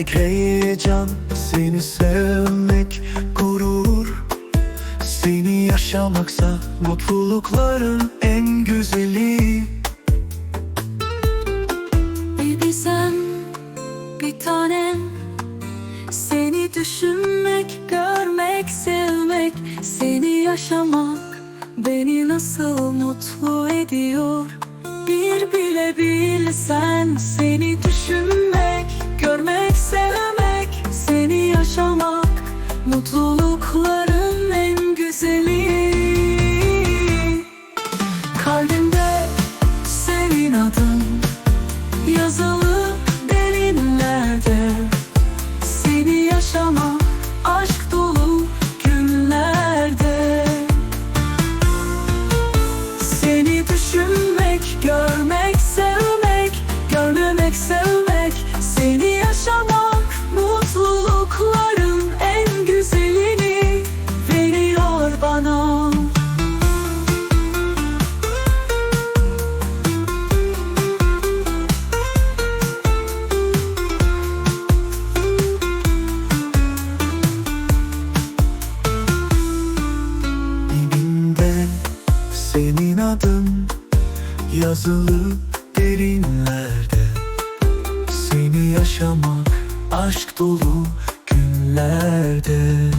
görmek heyecan. Seni sevmek gurur. Seni yaşamaksa mutlulukların en güzeli. Bir bilsem bir tanem. Seni düşünmek, görmek, sevmek. Seni yaşamak beni nasıl mutlu ediyor? Bir bile bilsen seni mutlulukların adın Yazılı derinlerde Seni yaşamak aşk dolu günlerde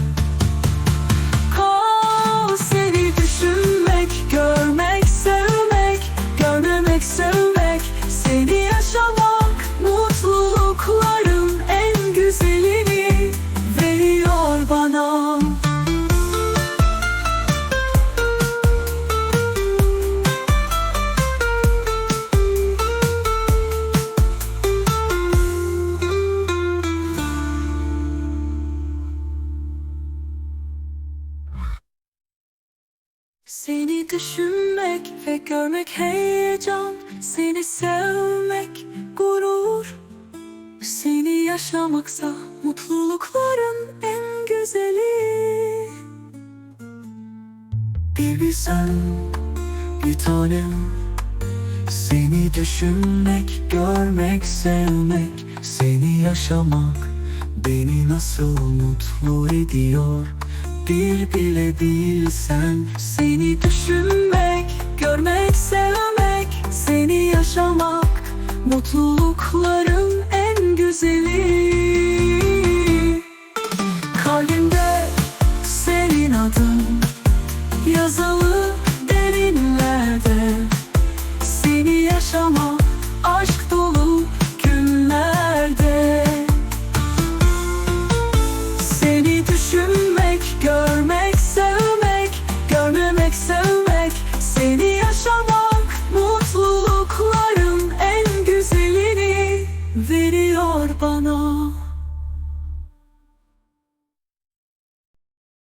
Seni düşünmek ve görmek heyecan. Seni sevmek gurur. Seni yaşamaksa mutlulukların en güzeli. Bir bilsen bir tanem. Seni düşünmek, görmek, sevmek. Seni yaşamak beni nasıl mutlu ediyor Bir bile bilsen Seni düşünmek, görmek, sevmek Seni yaşamak mutlulukların en güzeli veriyor bana.